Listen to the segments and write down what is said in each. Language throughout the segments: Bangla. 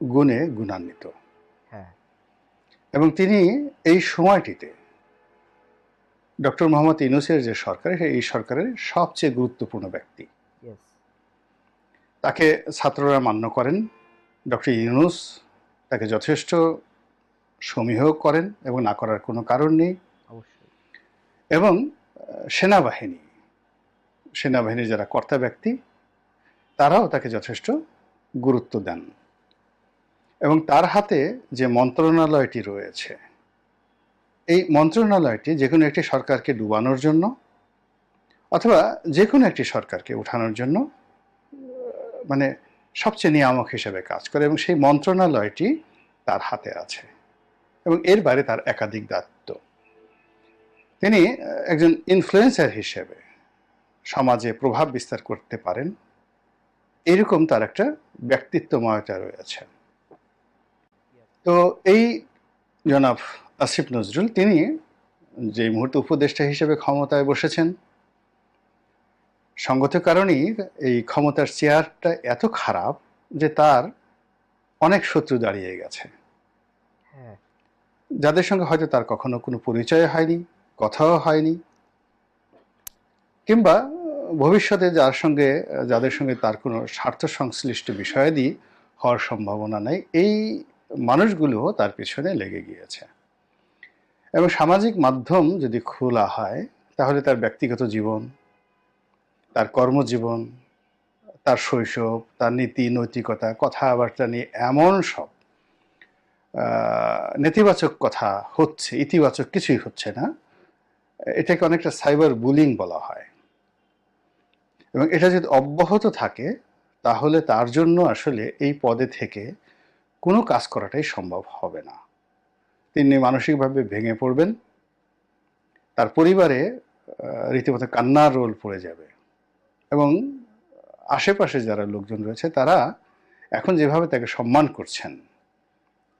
গুণে গুণান্বিত। হ্যাঁ। এবং তিনি এই সময়টিতে ডক্টর মোহাম্মদ ইউনুসের যে সরকার এই সরকারের সবচেয়ে গুরুত্বপূর্ণ ব্যক্তি। তাকে ছাত্ররা মান্য করেন ডক্টর ইউনুস তাকে যথেষ্ট সমীহ করেন এবং না করার কোনো কারণ নেই। এবং সেনাবাহিনী সেনাবাহিনীর যারা কর্তা ব্যক্তি তারাও তাকে যথেষ্ট গুরুত্ব দেন। এবং তার হাতে যে মন্ত্রণালয়টি রয়েছে, এই মন্ত্রণালয়টি যে কোনো একটি সরকারকে ডুবানোর জন্য অথবা যে কোনো একটি সরকারকে উঠানোর জন্য মানে সবচেয়ে নিয়ামক হিসেবে কাজ করে এবং সেই মন্ত্রণালয়টি তার হাতে আছে এবং এর বাইরে তার একাধিক দায়িত্ব। তিনি একজন ইনফ্লুয়েন্সার হিসেবে সমাজে প্রভাব বিস্তার করতে পারেন, এরকম তার একটা ব্যক্তিত্বময়তা রয়েছে। তো এই জনাব আসিফ নজরুল তিনি যে মুহূর্তে উপদেষ্টা হিসেবে ক্ষমতায় বসেছেন সঙ্গত কারণেই এই ক্ষমতার চেয়ারটা এত খারাপ যে তার অনেক শত্রু দাঁড়িয়ে গেছে। হ্যাঁ। যাদের সঙ্গে হয়তো তার কখনো কোনো পরিচয় হয়নি কথাও হয়নি কিংবা ভবিষ্যতে যার সঙ্গে যাদের সঙ্গে তার কোনো স্বার্থ সংশ্লিষ্ট বিষয়াদি হওয়ার সম্ভাবনা নেই এই মানুষগুলো তার পিছনে লেগে গিয়েছে। এবং সামাজিক মাধ্যম যদি খোলা হয়, তাহলে তার ব্যক্তিগত জীবন, তার কর্মজীবন, তার শৈশব, তার নীতি, নৈতিকতা, কথাবার্তা নিয়ে এমন সব নেতিবাচক কথা হচ্ছে, ইতিবাচক কিছুই হচ্ছে না, এটাকে অনেকটা সাইবার বুলিং বলা হয়। এবং এটা যদি অব্যাহত থাকে, তাহলে তার জন্য আসলে এই পদে থেকে কোনো কাজ করাটাই সম্ভব হবে না। তিনি মানসিকভাবে ভেঙে পড়বেন। তার পরিবারে রীতিমতো কান্নার রোল পড়ে যাবে এবং আশেপাশে যারা লোকজন রয়েছে, তারা এখন যেভাবে তাকে সম্মান করছেন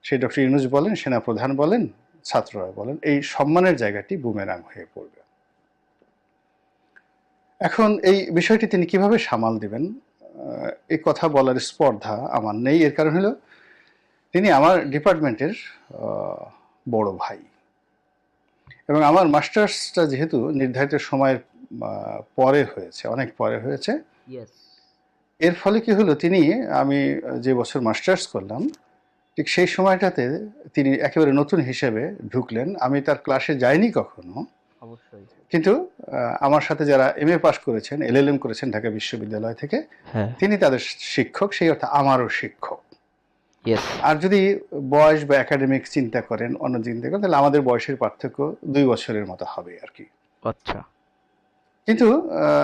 সেই ডক্টর ইউনুস বলেন, সেনাপ্রধান বলেন, ছাত্ররা বলেন, এই সম্মানের জায়গাটি বুমেরাং হয়ে পড়বে। এখন এই বিষয়টি তিনি কীভাবে সামাল দিবেন? এই কথা বলার স্পর্ধা আমার নেই। এর কারণ হলো তিনি আমার ডিপার্টমেন্টের বড় ভাই। এবং আমার মাস্টার্সটা যেহেতু নির্ধারিত সময়ের পরে হয়েছে অনেক পরে হয়েছে। এর ফলে কি হলো তিনি আমি যে বছর মাস্টার্স করলাম ঠিক সেই সময়টাতে তিনি একেবারে নতুন হিসেবে ঢুকলেন। আমি তার ক্লাসে যাইনি কখনো। কিন্তু আমার সাথে যারা এম এ পাশ করেছেন এলএলএম করেছেন ঢাকা বিশ্ববিদ্যালয় থেকে হ্যাঁ। তিনি তাদের শিক্ষক সেই অর্থে আমারও শিক্ষক। আর যদি বয়স বা একাডেমিক চিন্তা করেন অন্য চিন্তা করেন তাহলে আমাদের বয়সের পার্থক্য দুই বছরের মতো হবে আর কি আচ্ছা। কিন্তু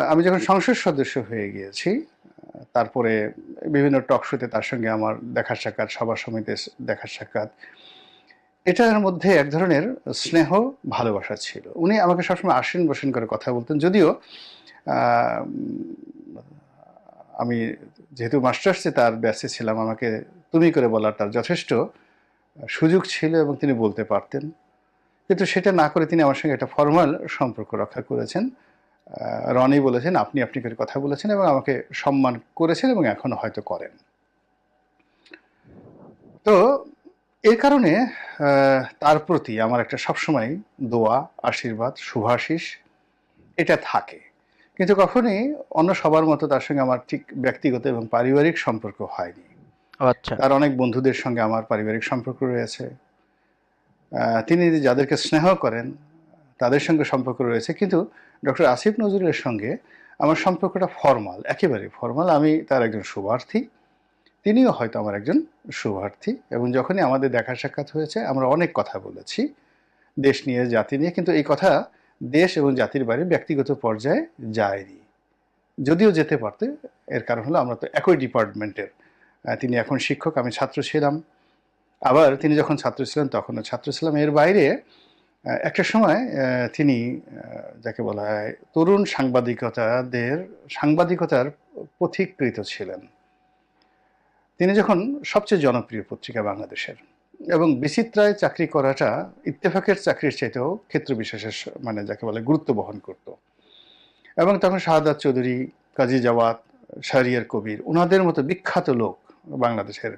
আমি যখন সংসদ সদস্য হয়ে গিয়েছি তারপরে বিভিন্ন টক শোতে তার সঙ্গে আমার দেখা সাক্ষাৎ সভা সমিতিতে দেখা সাক্ষাৎ এটার মধ্যে এক ধরনের স্নেহ ভালোবাসা ছিল। উনি আমাকে সবসময় আসেন বসেন করে কথা বলতেন যদিও আমি যেহেতু মাস্টার্সে তার ব্যাচে ছিলাম আমাকে তুমি করে বলার তার যথেষ্ট সুযোগ ছিল এবং তিনি বলতে পারতেন। কিন্তু সেটা না করে তিনি আমার সঙ্গে একটা ফর্মাল সম্পর্ক রক্ষা করেছেন। রনি বলেছেন, আপনি আপনি করে কথা বলেছেন এবং আমাকে সম্মান করেছেন এবং এখনও হয়তো করেন। তো এর কারণে তার প্রতি আমার একটা সবসময় দোয়া, আশীর্বাদ, শুভাশিস, এটা থাকে। কিন্তু কখনই অন্য সবার মতো তার সঙ্গে আমার ঠিক ব্যক্তিগত এবং পারিবারিক সম্পর্ক হয়নি। আচ্ছা। তার অনেক বন্ধুদের সঙ্গে আমার পারিবারিক সম্পর্ক রয়েছে। তিনি যাদেরকে স্নেহ করেন, তাদের সঙ্গে সম্পর্ক রয়েছে। কিন্তু ডক্টর আসিফ নজরুলের সঙ্গে আমার সম্পর্কটা ফর্মাল, একেবারে ফর্মাল। আমি তার একজন শুভার্থী তিনিও হয়তো আমার একজন শুভার্থী এবং যখনই আমাদের দেখা সাক্ষাৎ হয়েছে, আমরা অনেক কথা বলেছি, দেশ নিয়ে, জাতি নিয়ে। কিন্তু এই কথা দেশ এবং জাতির বাইরে ব্যক্তিগত পর্যায়ে যায়নি। যদিও যেতে পারতে, এর কারণ হলো আমরা তো একই ডিপার্টমেন্টের তিনি এখন শিক্ষক, আমি ছাত্র ছিলাম। আবার তিনি যখন ছাত্র ছিলেন তখনও ছাত্র ছিলাম। এর বাইরে একটা সময় তিনি যাকে বলা হয় তরুণ সাংবাদিকতাদের, সাংবাদিকতার পথিকৃত ছিলেন। তিনি যখন সবচেয়ে জনপ্রিয় পত্রিকা বাংলাদেশের এবং বিচিত্রায় চাকরি করাটা ইত্তেফাকের চাকরির চাইতেও ক্ষেত্র বিশেষের মানে যাকে বলে গুরুত্ব বহন করত। এবং তখন শাহাদাত চৌধুরী, কাজী জাওয়াত শাহরিয়ার কবির ওনাদের মতো বিখ্যাত লোক বাংলাদেশের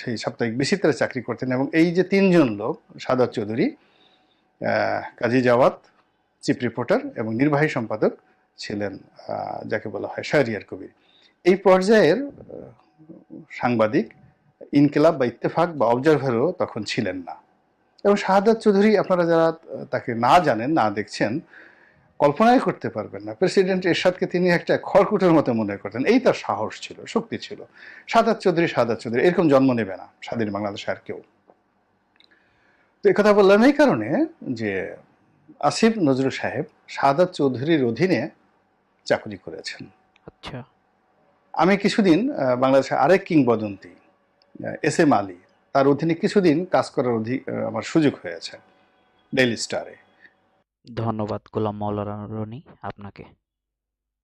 সেই সাপ্তাহিক বিচিত্রে চাকরি করতেন এবং এই যে তিনজন লোক, সাদাত চৌধুরী কাজী জাওয়াত, চিফ রিপোর্টার এবং নির্বাহী সম্পাদক ছিলেন যাকে বলা হয় শাহরিয়ার কবির। এই পর্যায়ের সাংবাদিক ইনকিলাব বা ইত্তেফাক বা অবজারভারও তখন ছিলেন না। এবং শাহাদাত চৌধুরী, আপনারা যারা তাকে না জানেন, না দেখছেন কল্পনাই করতে পারবেন না। প্রেসিডেন্ট এরশাদকে তিনি একটা খড়কুটোর মতো মনে করতেন। এই তার সাহস ছিল শক্তি ছিল। সাদাত চৌধুরী সাদাত চৌধুরী এরকম জন্ম নেবে না স্বাধীন বাংলাদেশে আর কেউ। তো কথা বললাম এই কারণে যে আসিফ নজরুল সাহেব সাদাত চৌধুরীর অধীনে চাকরি করেছেন। আচ্ছা। আমি কিছুদিন বাংলাদেশের আরেক কিংবদন্তি এস এম আলী তার অধীনে কিছুদিন কাজ করার অধি আমার সুযোগ হয়েছে ডেইলি স্টারে। ধন্যবাদ গোলাম মাওলানা রনি আপনাকে।